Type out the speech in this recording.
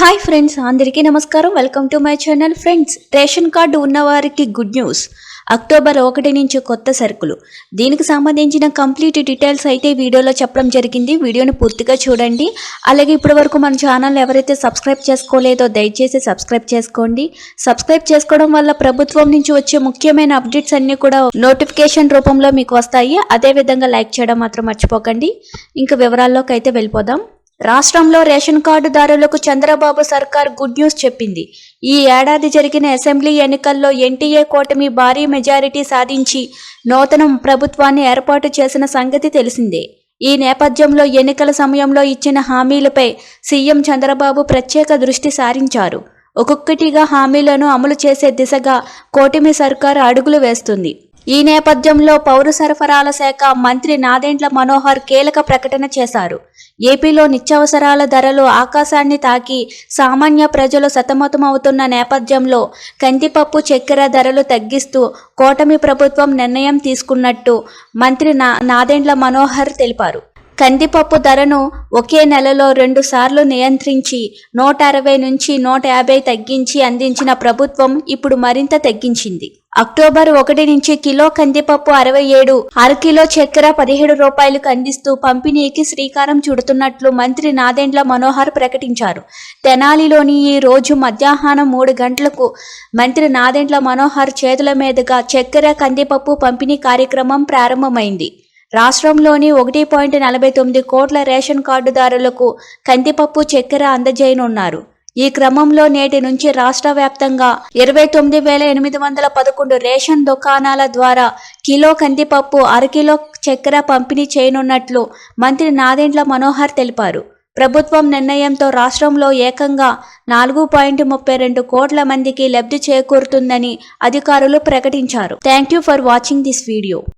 Hi friends అందరికీ నమస్కారం. Welcome to my channel friends ration card ఉన్నవారికి గుడ్ న్యూస్. అక్టోబర్ ఒకటి నుంచి కొత్త సరుకులు. దీనికి సంబంధించిన కంప్లీట్ డీటెయిల్స్ అయితే వీడియోలో చెప్పడం జరిగింది. వీడియోని పూర్తిగా చూడండి. అలాగే ఇప్పటి వరకు మన ఛానల్ ఎవరైతే సబ్స్క్రైబ్ చేసుకోలేదో దయచేసి సబ్స్క్రైబ్ చేసుకోండి. సబ్స్క్రైబ్ చేసుకోవడం వల్ల ప్రభుత్వం నుంచి వచ్చే ముఖ్యమైన అప్డేట్స్ అన్నీ కూడా నోటిఫికేషన్ రూపంలో మీకు వస్తాయి. అదే విధంగా లైక్ చేయడం మాత్రం మర్చిపోకండి. ఇంకా వివరాల్లోకి అయితే వెళ్ళిపోదాం. రాష్ట్రంలో రేషన్ కార్డుదారులకు చంద్రబాబు సర్కార్ గుడ్ న్యూస్ చెప్పింది. ఈ ఏడాది జరిగిన అసెంబ్లీ ఎన్నికల్లో ఎన్టీఏ కూటమి భారీ మెజారిటీ సాధించి నూతన ప్రభుత్వాన్ని ఏర్పాటు చేసిన సంగతి తెలిసిందే. ఈ నేపథ్యంలో ఎన్నికల సమయంలో ఇచ్చిన హామీలపై సీఎం చంద్రబాబు ప్రత్యేక దృష్టి సారించారు. ఒక్కొక్కటిగా హామీలను అమలు చేసే దిశగా కూటమి సర్కారు అడుగులు వేస్తుంది. ఈ నేపథ్యంలో పౌర సరఫరాల శాఖ మంత్రి నాదెండ్ల మనోహర్ కీలక ప్రకటన చేశారు. ఏపీలో నిత్యావసరాల ధరలు ఆకాశాన్ని తాకి సామాన్య ప్రజలు సతమతమవుతున్న నేపథ్యంలో కందిపప్పు చక్కెర ధరలు తగ్గిస్తూ కూటమి ప్రభుత్వం నిర్ణయం తీసుకున్నట్టు మంత్రి నా నాదెండ్ల మనోహర్ తెలిపారు. కందిపప్పు ధరను ఒకే నెలలో రెండు సార్లు నియంత్రించి నూట అరవై నుంచి నూట యాభై తగ్గించి అందించిన ప్రభుత్వం ఇప్పుడు మరింత తగ్గించింది. అక్టోబర్ ఒకటి నుంచి కిలో కందిపప్పు అరవై ఏడు అర కిలో చక్కెర పదిహేడు రూపాయలకు అందిస్తూ పంపిణీకి శ్రీకారం చుడుతున్నట్లు మంత్రి నాదెండ్ల మనోహర్ ప్రకటించారు. తెనాలిలోని ఈ రోజు మధ్యాహ్నం మూడు గంటలకు మంత్రి నాదెండ్ల మనోహర్ చేతుల మీదుగా చక్కెర కందిపప్పు పంపిణీ కార్యక్రమం ప్రారంభమైంది. రాష్ట్రంలోని ఒకటి పాయింట్ నలభై తొమ్మిది కోట్ల రేషన్ కార్డుదారులకు కందిపప్పు చక్కెర అందజేయనున్నారు. ఈ క్రమంలో నేటి నుంచి రాష్ట్ర వ్యాప్తంగా ఇరవై తొమ్మిది వేల ఎనిమిది వందల పదకొండు రేషన్ దుకాణాల ద్వారా కిలో కందిపప్పు అరకిలో చక్కెర పంపిణీ చేయనున్నట్లు మంత్రి నాదెండ్ల మనోహర్ తెలిపారు. ప్రభుత్వం నిర్ణయంతో రాష్ట్రంలో ఏకంగా నాలుగు పాయింట్ ముప్పై రెండు కోట్ల మందికి లబ్ధి చేకూరుతుందని అధికారులు ప్రకటించారు. Thank you for watching this video.